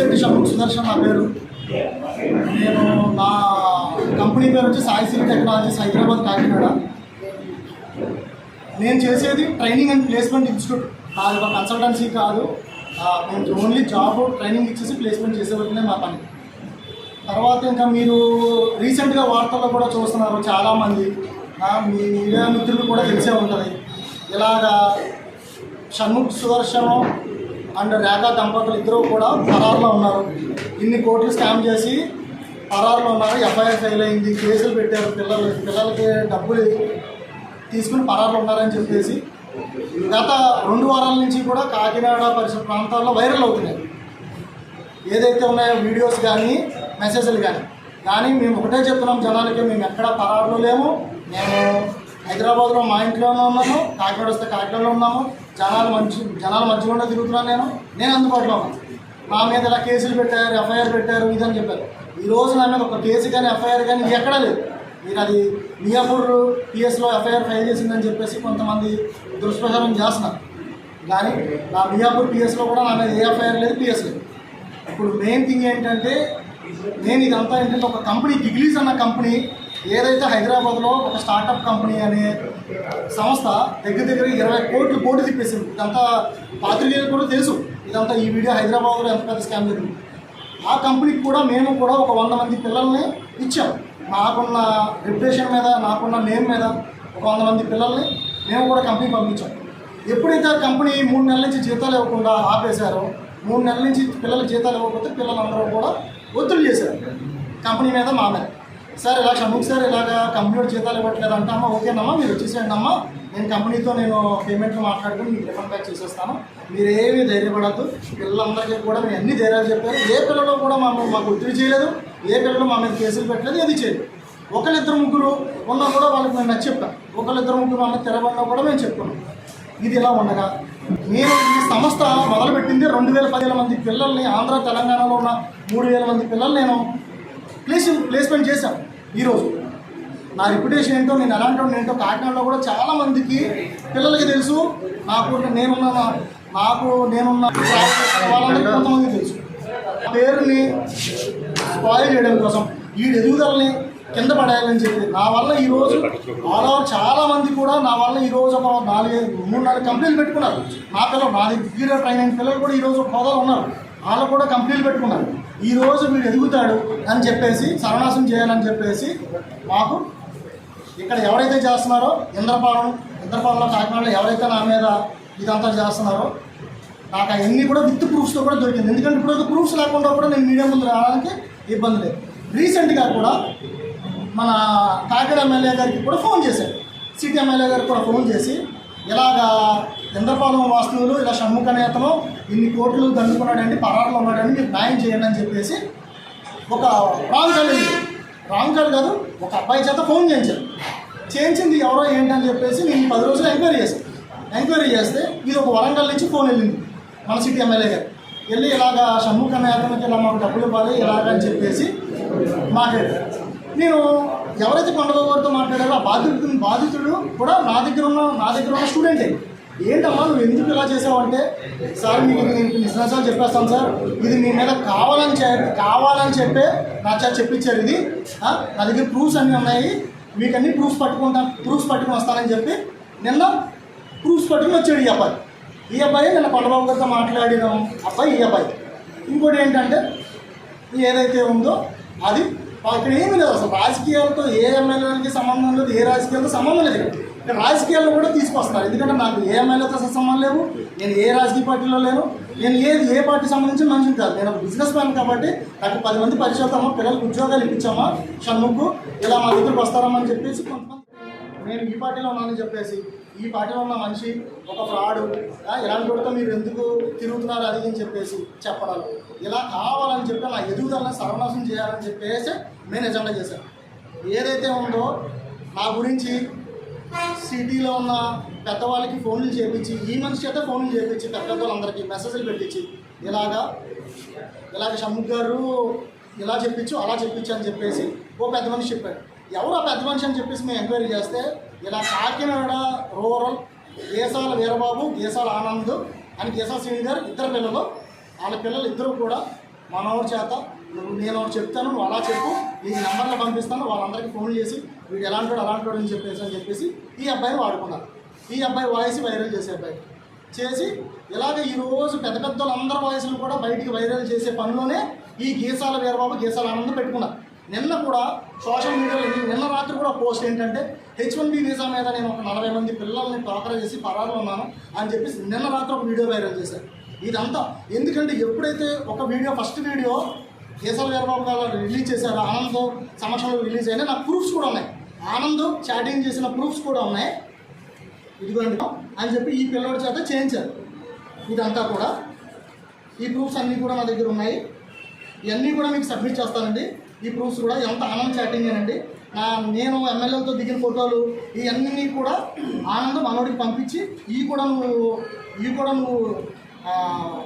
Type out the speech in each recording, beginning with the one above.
బొత్సెట్టి షణ్ముఖ్ సుదర్శన్ నా పేరు. నేను నా కంపెనీ పేరు వచ్చి సాయిశ్రీ టెక్నాలజీస్ హైదరాబాద్ కాకినాడ. నేను చేసేది ట్రైనింగ్ అండ్ ప్లేస్మెంట్ ఇన్స్టిట్యూట్. నాది ఒక కన్సల్టెన్సీ కాదు. నేను ఓన్లీ జాబ్ ట్రైనింగ్ ఇచ్చేసి ప్లేస్మెంట్ చేసేవరకునే మా పని. తర్వాత ఇంకా మీరు రీసెంట్గా వార్తల్లో కూడా చూస్తున్నారు చాలామంది. మీ మీడియా మిత్రులు కూడా తెలిసే ఉంటుంది. ఇలాగా షణ్ముఖ్ సుదర్శనం అండ్ రేఖా దంపతులు ఇద్దరు కూడా పరారులో ఉన్నారు. ఇన్ని కోట్లు స్కామ్ చేసి పరారులో ఉన్నారు. ఎఫ్ఐఆర్ ఫైల్ అయింది. కేసులు పెట్టారు. పిల్లలు పిల్లలకి డబ్బులు తీసుకుని పరారులు ఉన్నారని చెప్పేసి గత రెండు వారాల నుంచి కూడా కాకినాడ పరిసర ప్రాంతాల్లో వైరల్ అవుతున్నాయి. ఏదైతే ఉన్నాయో వీడియోస్ కానీ మెసేజ్లు కానీ. కానీ మేము ఒకటే చెప్తున్నాం జనాలకి మేము ఎక్కడ పరారులో లేము. మేము హైదరాబాద్లో మా ఇంట్లోనే ఉన్నాము కాకినాడ వస్తే కాకినాడలో ఉన్నాము. జనాలు మంచి జనాల మధ్యలో తిరుగుతున్నాను నేను. నేను అందుబాటులో ఉన్నాను. మా మీద ఇలా కేసులు పెట్టారు ఎఫ్ఐఆర్ పెట్టారు ఇదని చెప్పారు. ఈ రోజు నా మీద ఒక కేసు కానీ ఎఫ్ఐఆర్ కానీ ఇది ఎక్కడా లేదు. మీరు అది మియాపూర్ పిఎస్లో ఎఫ్ఐఆర్ ఫైల్ చేసిందని చెప్పేసి కొంతమంది దుష్ప్రచారం చేస్తున్నారు. కానీ నా మియాపూర్ పిఎస్లో కూడా నా మీద ఏ ఎఫ్ఐఆర్ లేదు పిఎస్ లేదు. ఇప్పుడు మెయిన్ థింగ్ ఏంటంటే నేను ఇదంతా ఏంటంటే ఒక కంపెనీ గిగ్లీస్ అన్న కంపెనీ ఏదైతే హైదరాబాద్లో ఒక స్టార్టప్ కంపెనీ అనే సంస్థ దగ్గర దగ్గర ఇరవై కోట్లు కోట్లు తిప్పేసింది. ఇదంతా పాత్రికేయులకు కూడా తెలుసు. ఇదంతా ఈ వీడియో హైదరాబాద్లో ఎంత పెద్ద స్కామ్ జరిగింది. ఆ కంపెనీకి కూడా మేము కూడా ఒక వంద మంది పిల్లల్ని ఇచ్చాం. నాకున్న రిప్యుటేషన్ మీద నాకున్న నేమ్ మీద ఒక వంద మంది పిల్లల్ని మేము కూడా కంపెనీ పంపించాం. ఎప్పుడైతే ఆ కంపెనీ మూడు నెలల నుంచి జీతాలు ఇవ్వకుండా ఆపేశారో మూడు నెలల నుంచి పిల్లలకు జీతాలు ఇవ్వకపోతే పిల్లలందరూ కూడా ఒత్తిడి చేశారు. కంపెనీ మీద మా మీద. సార్ ఇలా షణ్ముఖ్ సార్ ఇలాగా కంపెనీ జీతాలు ఇవ్వట్లేదు అంటామా? ఓకేనమ్మా మీరు వచ్చేసేయండి అమ్మా నేను కంపెనీతో నేను పేమెంట్లు మాట్లాడుకుని మీకు రిఫండ్ బ్యాక్ చేసేస్తాను. మీరు ఏమీ ధైర్యపడద్దు. పిల్లలందరికీ కూడా నేను అన్ని ధైర్యాలు చెప్పారు ఏ పిల్లలు కూడా మమ్మల్ని మాకు ఒత్తిడి చేయలేదు. ఏ పిల్లలు మా మీద కేసులు పెట్టలేదు ఏది చేయలేదు. ఒకళ్ళిద్దరు ముగ్గురు ఉన్నా కూడా వాళ్ళకి మేము నచ్చి చెప్పాం ఒకళ్ళిద్దరు ముగ్గురు మా మీద కూడా మేము చెప్పుకున్నాం. ఇది ఇలా ఉండగా నేను ఈ సంస్థ మొదలుపెట్టింది రెండు వేల పదివేల మంది పిల్లల్ని ఆంధ్ర తెలంగాణలో ఉన్న మూడు వేల మంది పిల్లల్ని నేను ప్లేస్ ప్లేస్మెంట్ చేశాం ఈరోజు. నా రిప్యుటేషన్ ఏంటో నేను ఎలాంటి ఏంటో కాకినాడలో కూడా చాలా మందికి పిల్లలకి తెలుసు. నాకు నేనున్న నాకు నేనున్న వాళ్ళందరికీ తెలుసు. పేరుని స్పాయిల్ చేయడం కోసం వీడి ఎదుగుదలని కింద పడేయాలని చెప్పి నా వల్ల ఈరోజు వాళ్ళ చాలా మంది కూడా నా వల్ల ఈరోజు ఒక నాలుగు మూడు నాలుగు కంపెనీలు పెట్టుకున్నారు. నా పిల్లలు నా దగ్గర ట్రైన్ అయిన పిల్లలు కూడా ఈరోజు ఒక హోదాలో ఉన్నారు. వాళ్ళు కూడా కంపెనీలు పెట్టుకున్నారు. ఈరోజు వీడు ఎదుగుతాడు అని చెప్పేసి సర్వనాశనం చేయాలని చెప్పేసి మాకు ఇక్కడ ఎవరైతే చేస్తున్నారో ఇంద్రపాలెం ఇంద్రపాలెంలో కాకినాడలో ఎవరైతే నా మీద ఇదంతా చేస్తున్నారో నాకు అవన్నీ కూడా విత్ ప్రూఫ్స్తో కూడా దొరికింది. ఎందుకంటే ఇప్పుడు ప్రూఫ్స్ లేకుండా కూడా నేను మీడియా ముందు రావడానికి ఇబ్బంది లేదు. రీసెంట్గా కూడా మన కాకినాడ ఎమ్మెల్యే గారికి కూడా ఫోన్ చేశాను. సిటీ ఎమ్మెల్యే గారికి కూడా ఫోన్ చేసి ఇలాగా ఇంద్రపాలెం వాస్తువులు ఇలా షణ్ముఖ నేతను ఇన్ని కోట్లు దండుకున్నాడండి పరారులో ఉన్నాడండి మీరు న్యాయం చేయండి అని చెప్పేసి ఒక రాంగ్ కాల్ రాంగ్ కాల్ కాదు ఒక అబ్బాయి చేత ఫోన్ చేయించారు. చేయించింది ఎవరో ఏంటని చెప్పేసి నేను పది రోజులు ఎంక్వైరీ చేశాను. ఎంక్వైరీ చేస్తే ఇది ఒక వరంగల్ నుంచి ఫోన్ వెళ్ళింది మన సిటీ ఎమ్మెల్యే గారు. వెళ్ళి ఇలాగా షణ్ముఖ నేతనికి ఇలా మాకు డబ్బులు ఇవ్వాలి ఇలాగ అని చెప్పేసి మాట్లాడారు. నేను ఎవరైతే కొండబాబు గారితో మాట్లాడారో ఆ బాధితుడు బాధితుడు కూడా నా దగ్గర ఉన్న నా దగ్గర ఉన్న స్టూడెంటే. ఏంటమ్మా నువ్వు ఎందుకు ఇలా చేసావంటే సార్ మీకు నేను నిజాలు చెప్పేస్తాను సార్. ఇది మీ మీద కావాలని చె కావాలని చెప్పే నా చేత చెప్పించారు ఇది. నా దగ్గర ప్రూఫ్స్ అన్నీ ఉన్నాయి. మీకు అన్ని ప్రూఫ్స్ పట్టుకుంటా ప్రూఫ్స్ పట్టుకుని వస్తానని చెప్పి నిన్న ప్రూఫ్స్ పట్టుకుని వచ్చాడు ఈ అబ్బాయి. ఈ అబ్బాయి నిన్న కొండబాబు గారితో మాట్లాడిన. అబ్బాయి ఈ అబ్బాయి. ఇంకోటి ఏంటంటే ఏదైతే ఉందో అది ఇక్కడ ఏమీ లేదు. అసలు రాజకీయాలతో ఏ ఎమ్మెల్యేలకి సంబంధం లేదు ఏ రాజకీయాలతో సంబంధం లేదు. రాజకీయాల్లో కూడా తీసుకొస్తున్నారు ఎందుకంటే నాకు ఏ ఎమ్మెల్యేతో సంబంధం లేవు నేను ఏ రాజకీయ పార్టీలో లేను నేను ఏది ఏ పార్టీ సంబంధించిన మనిషిని కాదు. నేను బిజినెస్ మ్యాన్ కాబట్టి నాకు పది మంది పరిచయతామా పిల్లలకు ఉద్యోగాలు ఇప్పించామా షణ్ముఖు ఇలా మా దగ్గరకు వస్తారమ్మని చెప్పేసి కొంతమంది నేను ఈ పార్టీలో ఉన్నానని చెప్పేసి ఈ పార్టీలో ఉన్న మనిషి ఒక ఫ్రాడు ఇలాంటి వాడితో మీరు ఎందుకు తిరుగుతున్నారు అది అని చెప్పేసి చెప్పడాలు. ఇలా కావాలని చెప్పి నా ఎదుగుదలని సర్వనాశం చేయాలని చెప్పేసి నేను ఎజెండా చేశాను. ఏదైతే ఉందో నా గురించి సిటీలో ఉన్న పెద్దవాళ్ళకి ఫోన్లు చేయించి ఈ మనిషి చేత ఫోన్లు చేయించి పెద్ద పెద్దవాళ్ళందరికీ మెసేజ్లు పెట్టించి ఇలాగా ఇలాగ షమ్ముఖ్ గారు ఇలా చెప్పించు అలా చెప్పించు అని చెప్పేసి ఓ పెద్ద మనిషి చెప్పాడు. ఎవరు ఆ పెద్ద మనిషి అని చెప్పేసి మేము ఎంక్వైరీ చేస్తే ఇలా కాకినాడ రూరల్ గేసాల వీరబాబు గేసాల ఆనంద్ అని గేసాల శ్రీని గారు ఇద్దరు పిల్లలు వాళ్ళ పిల్లలు ఇద్దరు కూడా మనోడు చేత నేను ఒకటి చెప్తాను నువ్వు అలా చెప్పు ఈ నెంబర్లో పంపిస్తాను వాళ్ళందరికీ ఫోన్ చేసి వీడు ఎలాంటి వాడు అలాంటి వాడు అని చెప్పేసి అని చెప్పేసి ఈ అబ్బాయిని వాడుకున్నారు. ఈ అబ్బాయి వాయిస్ వైరల్ చేసే అబ్బాయి. చేసి ఇలాగ ఈరోజు పెద్ద పెద్ద వాళ్ళందరి వాయిస్లు కూడా బయటికి వైరల్ చేసే పనిలోనే ఈ గీసాల వీరబాబు గీసాల ఆనందం పెట్టుకున్నారు. నిన్న కూడా సోషల్ మీడియాలో నిన్న రాత్రి కూడా పోస్ట్ ఏంటంటే హెచ్ వన్ బి వీసా మీద నేను ఒక నలభై మంది పిల్లల్ని టోకరా చేసి పరాలు ఉన్నాను అని చెప్పేసి నిన్న రాత్రి ఒక వీడియో వైరల్ చేశారు. ఇదంతా ఎందుకంటే ఎప్పుడైతే ఒక video first video Keshava Veerababu గారు రిలీజ్ చేశారు. ఆనంద్ సమక్షంలో రిలీజ్ అయినా నాకు ప్రూఫ్స్ కూడా ఉన్నాయి. ఆనంద్ చాటింగ్ చేసిన ప్రూఫ్స్ కూడా ఉన్నాయి. ఇదిగోండి. అని చెప్పి ఈ పిల్లోడి చేత చేయించారు. ఇదంతా కూడా. ఈ ప్రూఫ్స్ అన్నీ కూడా నా దగ్గర ఉన్నాయి. ఇవన్నీ కూడా మీకు సబ్మిట్ చేస్తానండి. ఈ ప్రూఫ్స్ కూడా ఎంత ఆనంద్ చాటింగ్ అండి నా నేను ఎమ్మెల్యేలతో దిగిన ఫోటోలు ఇవన్నీ కూడా ఆనందం మనోడికి పంపించి ఇవి కూడా నువ్వు ఇవి కూడా నువ్వు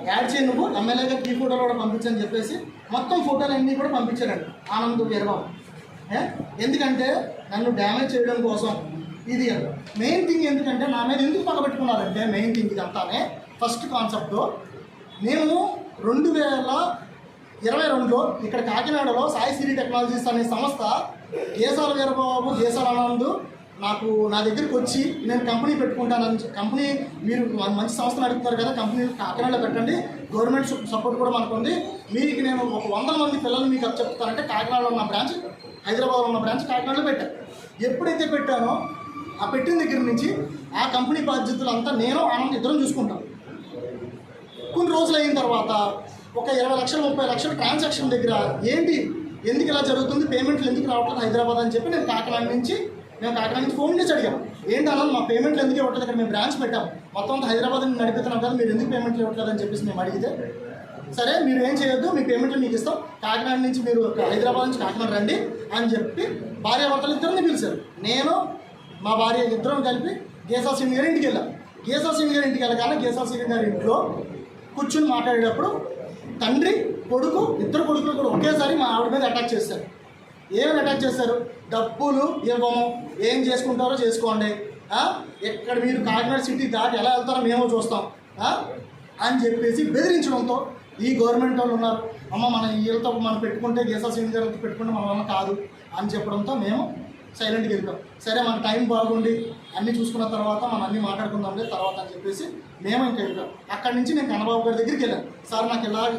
యాడ్ చేయి నువ్వు. ఎమ్మెల్యే గారికి ఫోటోలు కూడా పంపించని చెప్పేసి మొత్తం ఫోటోలు అన్నీ కూడా పంపించారండి ఆనంద్ వీరబాబు. ఎందుకంటే నన్ను డ్యామేజ్ చేయడం కోసం ఇది మెయిన్ థింగ్ ఎందుకంటే నా మీద ఎందుకు పగబెట్టుకున్నారంటే మెయిన్ థింగ్ ఇదంతానే. ఫస్ట్ కాన్సెప్ట్ నేను రెండు వేల ఇరవై రెండులో ఇక్కడ కాకినాడలో సాయి సిరి టెక్నాలజీస్ అనే సంస్థ గేసాల వీరబాబు గేసాల ఆనంద్ నాకు నా దగ్గరికి వచ్చి నేను కంపెనీ పెట్టుకుంటానని కంపెనీ మీరు మంచి సంస్థను అడుగుతున్నారు కదా కంపెనీ కాకినాడలో పెట్టండి. గవర్నమెంట్ సపోర్ట్ కూడా మనకు ఉంది. మీకు నేను ఒక వందల మంది పిల్లలు మీకు అది చెప్తానంటే కాకినాడలో ఉన్న బ్రాంచ్ హైదరాబాద్లో ఉన్న బ్రాంచ్ కాకినాడలో పెట్టాను ఎప్పుడైతే పెట్టానో ఆ పెట్టిన దగ్గర నుంచి ఆ కంపెనీ బాధ్యతలంతా నేను ఆనంద్ ఇద్దరం చూసుకుంటాం. కొన్ని రోజులు అయిన తర్వాత ఒక ఇరవై లక్షలు ముప్పై లక్షల ట్రాన్సాక్షన్ దగ్గర ఏంటి ఎందుకు ఇలా జరుగుతుంది పేమెంట్లు ఎందుకు రావట్లేదు హైదరాబాద్ అని చెప్పి నేను కాకినాడ నుంచి మేము కాకినాడ నుంచి ఫోన్ చేసి అడిగాం. ఏంటి అలా మా పేమెంట్లు ఎందుకు ఇవ్వట్లేదు? ఇక్కడ మేము బ్రాంచ్ పెట్టాం. మొత్తం హైదరాబాద్ నుంచి నడిపిస్తున్నాం కదా మీరు ఎందుకు పేమెంట్లు ఇవ్వట్లేదు అని చెప్పేసి మేము అడిగితే సరే మీరు ఏం చేయొద్దు మీ పేమెంట్లు మీకు ఇస్తాం. కాకినాడ నుంచి మీరు హైదరాబాద్ నుంచి కాకినాడ రండి అని చెప్పి భార్యాభర్తలు ఇద్దరిని పిలిచారు. నేను మా భార్య ఇద్దరం కలిపి గేసా సింగ్ గారి ఇంటికి వెళ్ళాం. గేసా సింగ్ గారి ఇంటికి వెళ్ళగానే గేసా సింగ్ గారి ఇంట్లో కూర్చుని మాట్లాడేటప్పుడు తండ్రి కొడుకు ఇద్దరు కొడుకులు కూడా ఒకేసారి మా ఆవిడ మీద అటాక్ చేశారు. ఏమని అటాచ్ చేశారు డబ్బులు ఇవ్వము. ఏం చేసుకుంటారో చేసుకోండి. ఎక్కడ మీరు కాకినాడ సిటీ దాటి ఎలా వెళ్తారో మేము చూస్తాం. అని చెప్పేసి బెదిరించడంతో ఈ గవర్నమెంట్ వాళ్ళు ఉన్నారు. అమ్మ మన వీళ్ళతో మనం పెట్టుకుంటే గీసా సింగ్ గారితో పెట్టుకుంటే మన వల్ల కాదు అని చెప్పడంతో మేము సైలెంట్గా వెళ్ళిపోయాం. సరే మన టైం బాగుండి. అన్నీ చూసుకున్న తర్వాత మనం అన్నీ మాట్లాడుకుందాంలే తర్వాత అని చెప్పేసి మేము ఇంకా వెళ్ళాం అక్కడి నుంచి నేను కన్నబాబు గారి దగ్గరికి వెళ్ళాను. సార్ నాకు ఇలా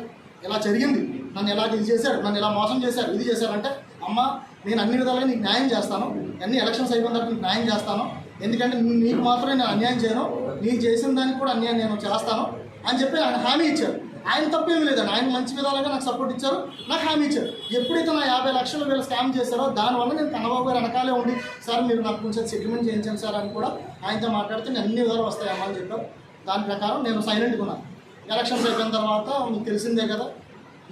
ఇలా జరిగింది. నన్ను ఎలా ఇది చేశారు? నన్ను ఇలా మోసం చేశారు? ఇది చేశారంటే అమ్మ నేను అన్ని విధాలుగా నీకు న్యాయం చేస్తాను. అన్ని ఎలక్షన్స్ అయిపోయిన తర్వాత నీకు న్యాయం చేస్తాను. ఎందుకంటే నీకు మాత్రమే నేను అన్యాయం చేయను. నీకు చేసిన దానికి కూడా అన్యాయం నేను చేస్తాను అని చెప్పి ఆయన హామీ ఇచ్చారు. ఆయన తప్పేమీ లేదండి. ఆయన మంచి విధాలుగా నాకు సపోర్ట్ ఇచ్చారు. నాకు హామీ ఇచ్చారు. ఎప్పుడైతే నా యాభై లక్షలు వీళ్ళు స్కామ్ చేశారో దానివల్ల నేను కన్నబాబు గారు వెనకాలే ఉండి సార్ మీరు నాకు కొంచెం సెటిల్మెంట్ చేయించండి సార్ అని కూడా ఆయనతో మాట్లాడితే నేను అన్ని విధాలు వస్తాయమ్మా అని చెప్పారు. దాని ప్రకారం నేను సైలెంట్గా ఉన్నాను ఎలక్షన్స్ అయిపోయిన తర్వాత మీకు తెలిసిందే కదా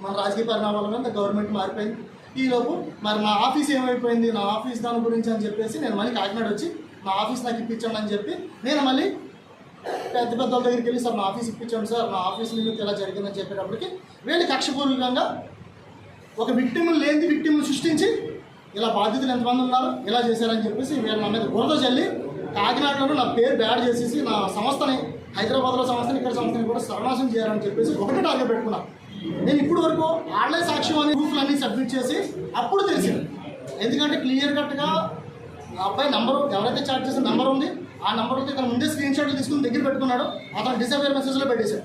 మన రాజకీయ పరిణామాల మీద గవర్నమెంట్ మారిపోయింది. ఈలోపు మరి నా ఆఫీస్ ఏమైపోయింది? నా ఆఫీస్ దాని గురించి అని చెప్పేసి నేను మళ్ళీ కాకినాడ వచ్చి నా ఆఫీస్ నాకు ఇప్పించండి అని చెప్పి నేను మళ్ళీ పెద్ద పెద్ద వాళ్ళ దగ్గరికి వెళ్ళి సార్ నా ఆఫీస్ ఇప్పించండి సార్. నా ఆఫీస్ నిమిత్తం ఇలా జరిగిందని చెప్పేటప్పటికి వీళ్ళు కక్షపూర్వకంగా ఒక విక్టిమ్ని లేని విక్టిమ్ని సృష్టించి ఇలా బాధితులు ఎంతమంది ఉన్నారు ఇలా చేశారని చెప్పేసి వీళ్ళు నా మీద బురద చల్లి కాకినాడలో నా పేరు బ్యాడ్ చేసేసి నా సంస్థని హైదరాబాద్లో సంస్థని ఇక్కడ సంస్థని కూడా సర్వనాశనం చేయాలని చెప్పేసి ఒకటి టార్గెట్ పెట్టుకున్నాను నేను ఇప్పుడు వరకు ఆన్లై సాక్ష్యం అనే ప్రూఫ్లు అన్ని సబ్మిట్ చేసి అప్పుడు తెలిసింది. ఎందుకంటే క్లియర్ కట్గా అబ్బాయి నంబర్ ఎవరైతే చాట్ చేసిన నెంబర్ ఉంది ఆ నంబర్తో ఇతను ముందే స్క్రీన్ షాట్లు తీసుకుని దగ్గర పెట్టుకున్నాడు అతను డిసైబర్ మెసేజ్లో పెట్టేశాడు.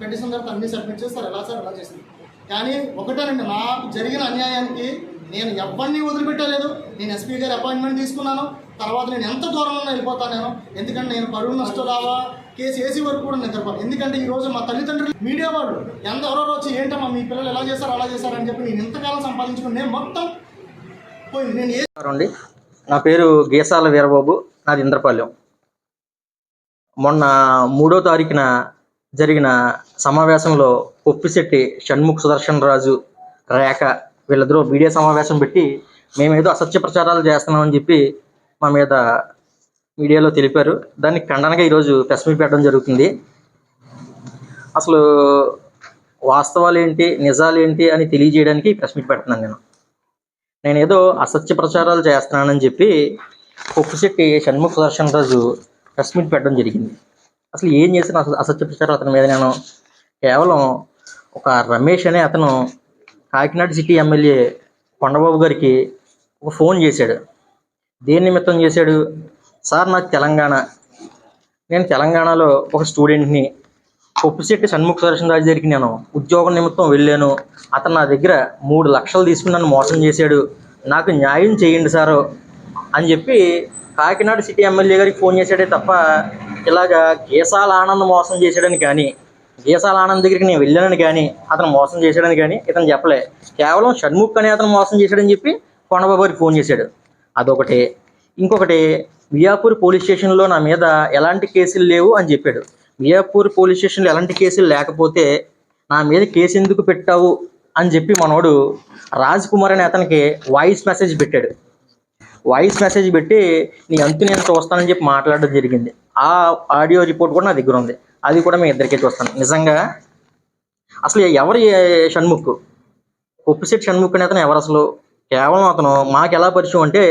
పెట్టేసిన తర్వాత అన్ని సబ్మిట్ చేస్తారు ఎలా సార్ ఎలా చేసింది కానీ ఒకటేనండి నాకు జరిగిన అన్యాయానికి నేను ఎవరిని వదిలిపెట్టలేదు. నేను ఎస్పీ గారి అపాయింట్మెంట్ తీసుకున్నాను. తర్వాత నేను ఎంత దూరంలో ఉన్నా వెళ్ళిపోతాను నేను? ఎందుకంటే నేను పరువు నష్టరావా? కేసు వేసి వరకు కూడా నేను ఎందుకంటే ఈరోజు మా తల్లిదండ్రులు మీడియా వాళ్ళు ఎంత ఎవరో వచ్చి ఏంటమ్మా మీ పిల్లలు ఎలా చేశారు అలా చేశారు అని చెప్పి నేను ఎంతకాలం సంపాదించుకుని నేను మొత్తం పోయింది నేను ఏ నా పేరు గీసాల వీరబాబు. నాది ఇంద్రపాలెం. మొన్న మూడో తారీఖున జరిగిన సమావేశంలో పొప్పిశెట్టి షణ్ముఖ సుదర్శన్ రాజు రేఖ వీళ్ళిద్దరూ మీడియా సమావేశం పెట్టి మేమేదో అసత్య ప్రచారాలు చేస్తున్నామని చెప్పి మా మీద మీడియాలో తెలిపారు. దానికి ఖండనగా ఈరోజు ప్రెస్ మీట్ పెట్టడం జరుగుతుంది. అసలు వాస్తవాలు ఏంటి నిజాలు ఏంటి అని తెలియజేయడానికి ప్రెస్ మీట్ పెడుతున్నాను నేను. నేను ఏదో అసత్య ప్రచారాలు చేస్తున్నానని చెప్పి కొప్పుశెట్టి షణ్ముఖ సుదర్శన్ రాజు ప్రెస్ మీట్ పెట్టడం జరిగింది. అసలు ఏం చేసిన అసత్య ప్రచారం అతని మీద నేను? కేవలం ఒక రమేష్ అనే అతను కాకినాడ సిటీ ఎమ్మెల్యే కొండబాబు గారికి ఒక ఫోన్ చేశాడు. దేని నిమిత్తం చేశాడు? సార్ నాకు తెలంగాణ. నేను తెలంగాణలో ఒక స్టూడెంట్ని కొప్పుశెట్టి షణ్ముఖ సుదర్శన్ రాజు దగ్గరికి నేను ఉద్యోగం నిమిత్తం వెళ్ళాను. అతను నా దగ్గర మూడు లక్షలు తీసుకుని నన్ను మోసం చేశాడు. నాకు న్యాయం చేయండి సారు అని చెప్పి కాకినాడ సిటీ ఎమ్మెల్యే గారికి ఫోన్ చేశాడే తప్ప ఇలాగా గీసాల ఆనంద్ మోసం చేశాడని కానీ గీసాల ఆనంద్ దగ్గరికి నేను వెళ్ళానని కానీ అతను మోసం చేశాడని కానీ ఇతను చెప్పలే. కేవలం షణ్ముఖ్ అనే అతను మోసం చేశాడని చెప్పి కొండబాబు గారికి ఫోన్ చేశాడు. అదొకటి. ఇంకొకటి మియాపూర్ పోలీస్ స్టేషన్లో నా మీద ఎలాంటి కేసులు లేవు అని చెప్పాడు. మియాపూర్ పోలీస్ స్టేషన్లో ఎలాంటి కేసులు లేకపోతే నా మీద కేసు ఎందుకు పెట్టావు అని చెప్పి మనోడు రాజ్ కుమార్ అనే అతనికి వాయిస్ మెసేజ్ పెట్టాడు. వాయిస్ మెసేజ్ పెట్టి నీ అంతు నేను చూస్తానని చెప్పి మాట్లాడడం జరిగింది. ఆ ఆడియో రిపోర్ట్ కూడా నా దగ్గర ఉంది. అది కూడా మీ ఇద్దరికే చూస్తాను. నిజంగా అసలు ఎవరు షణ్ముఖ్? ఉప్పుసెట్ షణ్ముఖ్ అనే అతను ఎవరు అసలు? కేవలం అతను మాకు ఎలా పరిచయం అంటే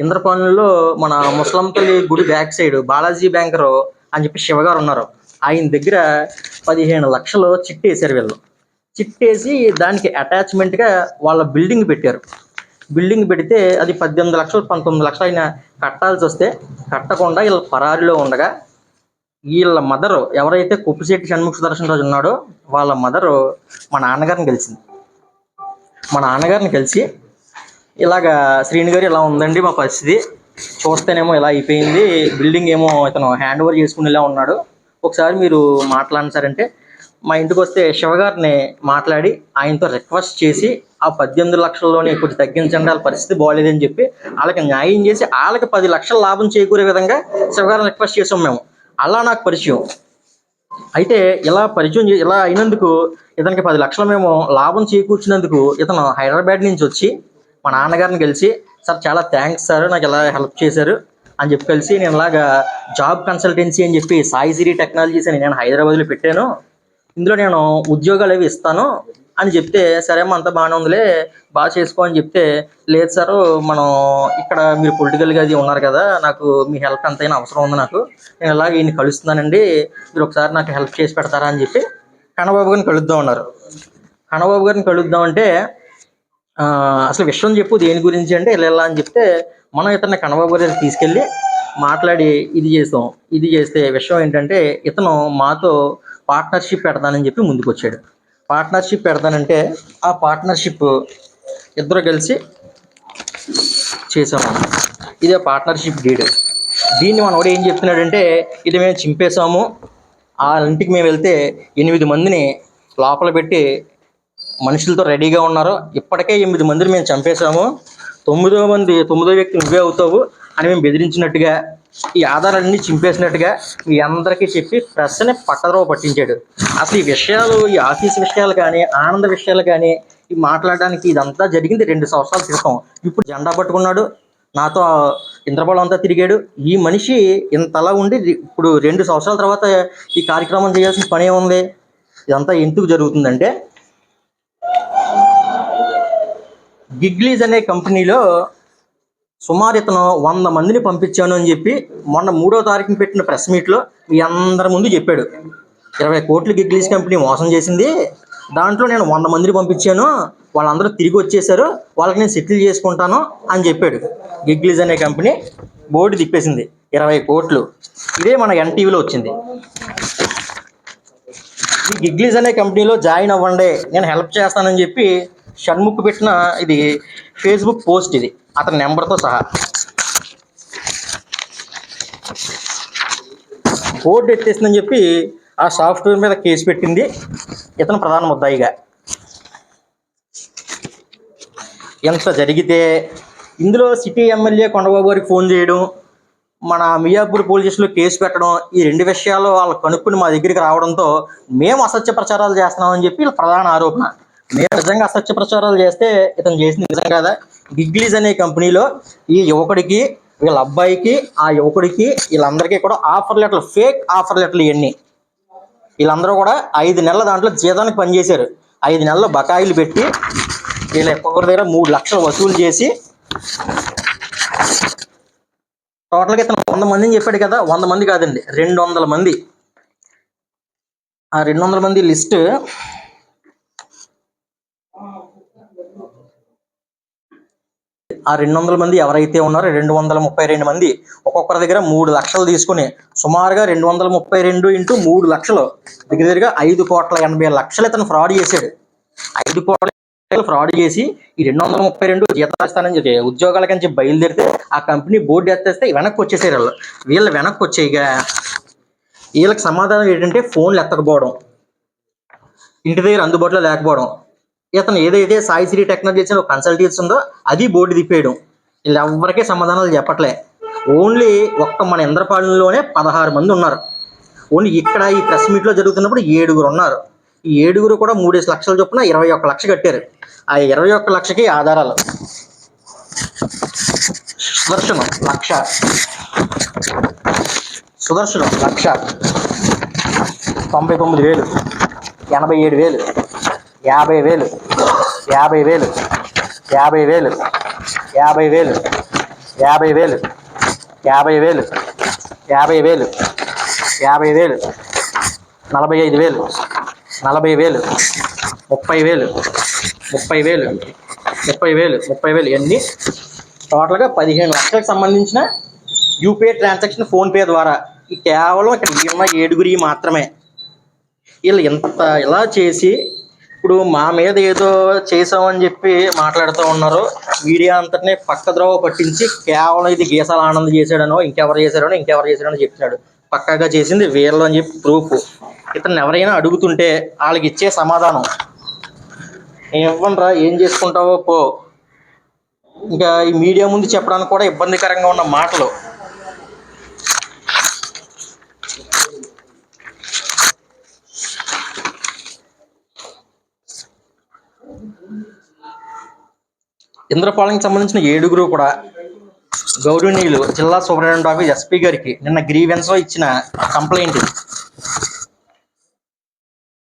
ఇంద్రపాలెంలో మన ముస్లిం తల్లి గుడి బ్యాక్ సైడ్ బాలాజీ బ్యాంకర్ అని చెప్పి శివగారు ఉన్నారు. ఆయన దగ్గర పదిహేను లక్షలు చిట్టి వేశారు వీళ్ళు. చిట్టేసి దానికి అటాచ్మెంట్గా వాళ్ళ బిల్డింగ్ పెట్టారు. బిల్డింగ్ పెడితే అది పద్దెనిమిది లక్షలు పంతొమ్మిది లక్షలు అయినా కట్టాల్సి వస్తే కట్టకుండా వీళ్ళ పరారిలో ఉండగా వీళ్ళ మదర్ ఎవరైతే కుప్పిశెట్టి షణ్ముఖ సుదర్శన్ రాజు ఉన్నాడో వాళ్ళ మదర్ మా నాన్నగారిని కలిసింది. మా నాన్నగారిని కలిసి ఇలాగా శ్రీని గారు ఇలా ఉందండి మా పరిస్థితి. చూస్తేనేమో ఇలా అయిపోయింది. బిల్డింగ్ ఏమో ఇతను హ్యాండ్ ఓవర్ చేసుకునేలా ఉన్నాడు. ఒకసారి మీరు మాట్లాడండి సార్ అంటే మా ఇంటికి వస్తే శివగారిని మాట్లాడి ఆయనతో రిక్వెస్ట్ చేసి ఆ పద్దెనిమిది లక్షల్లోనే కొంచెం తగ్గించండి వాళ్ళ పరిస్థితి బాగోలేదని చెప్పి వాళ్ళకి న్యాయం చేసి వాళ్ళకి పది లక్షల లాభం చేకూరే విధంగా శివగారిని రిక్వెస్ట్ చేసాం మేము. అలా నాకు పరిచయం. అయితే ఇలా పరిచయం ఇలా అయినందుకు ఇతనికి పది లక్షలు మేము లాభం చేకూర్చినందుకు ఇతను హైదరాబాద్ నుంచి వచ్చి మా నాన్నగారిని కలిసి సార్ చాలా థ్యాంక్స్ సార్ నాకు ఇలా హెల్ప్ చేశారు. అని చెప్పి కలిసి నేను ఇలాగా జాబ్ కన్సల్టెన్సీ అని చెప్పి సాయి సిరి టెక్నాలజీస్ అని నేను హైదరాబాద్లో పెట్టాను. ఇందులో నేను ఉద్యోగాలు అవి ఇస్తాను. అని చెప్తే సరే అంత అంతా బాగానే ఉందిలే బాగా చేసుకో అని చెప్తే లేదు సార్ మనం ఇక్కడ మీరు పొలిటికల్గా అది ఉన్నారు కదా నాకు మీ హెల్ప్ ఎంతైనా అవసరం ఉంది నాకు. నేను ఇలాగ ఈయన కలుస్తున్నానండి మీరు ఒకసారి నాకు హెల్ప్ చేసి పెడతారా అని చెప్పి కన్నబాబు గారిని కలుద్దాం అన్నారు. కన్నబాబు గారిని కలుద్దాం అంటే అసలు విషయం చెప్పు దేని గురించి అంటే ఇలా ఇలా అని చెప్తే మనం ఇతన్ని కన్నబాబు గారి తీసుకెళ్ళి మాట్లాడి ఇది చేస్తాం ఇది చేస్తే విషయం ఏంటంటే ఇతను మాతో పార్ట్నర్షిప్ పెడతానని చెప్పి ముందుకు వచ్చాడు పార్ట్నర్షిప్ పెడతానంటే ఆ పార్ట్నర్షిప్ ఇద్దరు కలిసి చేసాము ఇదే పార్ట్నర్షిప్ డీడ్ దీన్ని మనోడు ఏం చెప్తున్నాడంటే ఇది మేము చింపేశాము ఆ ఇంటికి మేము వెళ్తే ఎనిమిది మందిని లోపల పెట్టి మనుషులతో రెడీగా ఉన్నారు ఇప్పటికే ఎనిమిది మందిని మేము చంపేశాము. తొమ్మిదో మంది తొమ్మిదో వ్యక్తి నువ్వే అవుతావు అని మేము బెదిరించినట్టుగా ఈ ఆధారాలన్నీ చింపేసినట్టుగా మీ అందరికీ చెప్పి ప్రెస్ని పట్టదరవ పట్టించాడు. అసలు ఈ విషయాలు ఈ ఆఫీస్ విషయాలు కానీ ఆనంద విషయాలు కానీ ఈ మాట్లాడడానికి ఇదంతా జరిగింది రెండు సంవత్సరాల క్రితం. ఇప్పుడు జెండా పట్టుకున్నాడు నాతో ఇంద్రపాలం అంతా తిరిగాడు. ఈ మనిషి ఇంతలా ఉండి ఇప్పుడు రెండు సంవత్సరాల తర్వాత ఈ కార్యక్రమం చేయాల్సిన పని ఏముంది? ఇదంతా ఎందుకు జరుగుతుందంటే గిగ్లీజ్ అనే కంపెనీలో సుమారు ఇతను వంద మందిని పంపించాను అని చెప్పి మొన్న మూడో తారీఖున పెట్టిన ప్రెస్ మీట్లో మీ అందరి ముందు చెప్పాడు. ఇరవై కోట్లు గిగ్లీజ్ కంపెనీ మోసం చేసింది. దాంట్లో నేను వంద మందిని పంపించాను. వాళ్ళందరూ తిరిగి వచ్చేసారు. వాళ్ళకి నేను సెటిల్ చేసుకుంటాను అని చెప్పాడు. గిగ్లీజ్ అనే కంపెనీ బోర్డు తిప్పేసింది. ఇరవై కోట్లు. ఇదే మన ఎన్టీవీలో వచ్చింది. ఈ గిగ్లీజ్ అనే కంపెనీలో జాయిన్ అవ్వండి. నేను హెల్ప్ చేస్తానని చెప్పి షణ్ముఖ్ పెట్టిన ఇది ఫేస్బుక్ పోస్ట్ ఇది అతని నెంబర్తో సహా. బోర్డు ఎట్టేసిందని చెప్పి ఆ సాఫ్ట్వేర్ మీద కేసు పెట్టింది ఇతను ప్రధాన ముద్దాయిగా. ఎంత జరిగితే ఇందులో సిటీ ఎమ్మెల్యే కొండబాబు గారికి ఫోన్ చేయడం మన మియాపూర్ పోలీస్ స్టేషన్లో కేసు పెట్టడం ఈ రెండు విషయాలు వాళ్ళు కనుక్కుని మా దగ్గరికి రావడంతో మేము అసత్య ప్రచారాలు చేస్తున్నామని చెప్పి ప్రధాన ఆరోపణ. మీరు నిజంగా అసత్య ప్రచారాలు చేస్తే ఇతను చేసింది నిజం కదా? గిగ్లీజ్ అనే కంపెనీలో ఈ యువకుడికి వీళ్ళ అబ్బాయికి ఆ యువకుడికి వీళ్ళందరికీ కూడా ఆఫర్ లెటర్లు ఫేక్ ఆఫర్ లెటర్లు ఇవన్నీ. వీళ్ళందరూ కూడా ఐదు నెలల దాంట్లో జీతానికి పనిచేశారు. ఐదు నెలలు బకాయిలు పెట్టి వీళ్ళ ఒక్కొక్కరి దగ్గర మూడు లక్షలు వసూలు చేసి టోటల్గా ఇతను వంద మందిని చెప్పాడు కదా వంద మంది కాదండి రెండు వందల మంది. ఆ రెండు వందల మంది లిస్ట్ ఆ రెండు వందల మంది ఎవరైతే ఉన్నారో రెండు వందల ముప్పై రెండు మంది ఒక్కొక్కరి దగ్గర మూడు లక్షలు తీసుకుని సుమారుగా రెండు వందల ముప్పై రెండు ఇంటూ మూడు లక్షలు దగ్గర దగ్గరగా ఐదు కోట్ల ఎనభై లక్షలు ఇతను ఫ్రాడ్ చేశాడు. ఐదు కోట్ల ఫ్రాడ్ చేసి ఈ రెండు వందల ముప్పై రెండు జీతాలు చెప్పి ఉద్యోగాల కంచి బయలుదేరితే ఆ కంపెనీ బోర్డు ఎత్తేస్తే వెనక్కి వచ్చేసారు వాళ్ళు. వీళ్ళు వెనక్కి వచ్చేయగా వీళ్ళకి సమాధానం ఏంటంటే ఫోన్లు ఎత్తకపోవడం. ఇంటి దగ్గర అందుబాటులో లేకపోవడం. ఇతను ఏదైతే సాయిశ్రీ టెక్నాలజీస్ అని ఒక కన్సల్టెన్సీ ఉందో అది బోర్డు తిప్పేయడం. వీళ్ళు ఎవరికీ సమాధానాలు చెప్పట్లే. ఓన్లీ ఒక్క మన ఇంద్రపాలెంలోనే పదహారు మంది ఉన్నారు. ఓన్లీ ఇక్కడ ఈ ప్రెస్ మీట్లో జరుగుతున్నప్పుడు ఏడుగురు ఉన్నారు. ఈ ఏడుగురు కూడా మూడేసి లక్షల చొప్పున ఇరవై ఒక్క లక్ష కట్టారు. ఆ ఇరవై ఒక్క లక్షకి ఆధారాలు. సుదర్శనం లక్ష. సుదర్శనం లక్ష. తొంభై తొమ్మిది వేలు. ఎనభై ఏడు వేలు. యాభై వేలు. యాభై వేలు యాభై వేలు యాభై వేలు యాభై వేలు యాభై వేలు యాభై వేలు యాభై వేలు నలభై ఐదు వేలు నలభై వేలు ముప్పై వేలు ముప్పై వేలు ముప్పై వేలు ముప్పై వేలు ఇవన్నీ టోటల్గా పదిహేను లక్షలకు సంబంధించిన యూపీఐ ట్రాన్సాక్షన్ ఫోన్పే ద్వారా. ఈ కేవలం ఇక్కడ ఉన్న ఏడుగురి మాత్రమే. వీళ్ళు ఎంత ఇలా చేసి ఇప్పుడు మా మీద ఏదో చేసామని చెప్పి మాట్లాడుతూ ఉన్నారు. మీడియా అంతటిని పక్క ద్రోవ పట్టించి కేవలం ఇది గీసాల ఆనంద్ చేశాడనో ఇంకెవరు చేశాడనో ఇంకెవరు చేశాడనో చెప్తున్నాడు పక్కాగా చేసింది వీళ్ళు అని చెప్పి ప్రూఫ్. ఇతను ఎవరైనా అడుగుతుంటే వాళ్ళకి ఇచ్చే సమాధానం. ఇవ్వండిరా ఏం చేసుకుంటావో పో. ఇంకా ఈ మీడియా ముందు చెప్పడానికి కూడా ఇబ్బందికరంగా ఉన్న మాటలు. ఇంద్రపాలెంకి సంబంధించిన ఏడుగురు కూడా గౌరవనీయులు జిల్లా సూపరింటెండెంట్ ఆఫీస్ ఎస్పీ గారికి నిన్న గ్రీవెన్స్ ఇచ్చిన కంప్లైంట్ ఇది.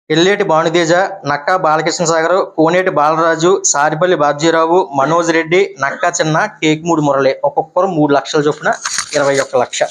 ఎల్లేటి భానుతేజ నక్కా బాలకృష్ణ సాగర్ కోనేటి బాలరాజు సారిపల్లి బాబ్జీరావు మనోజ్ రెడ్డి నక్కా చిన్న టేక్మూడి మురళి ఒక్కొక్కరు మూడు లక్షల చొప్పున ఇరవై ఒక్క లక్ష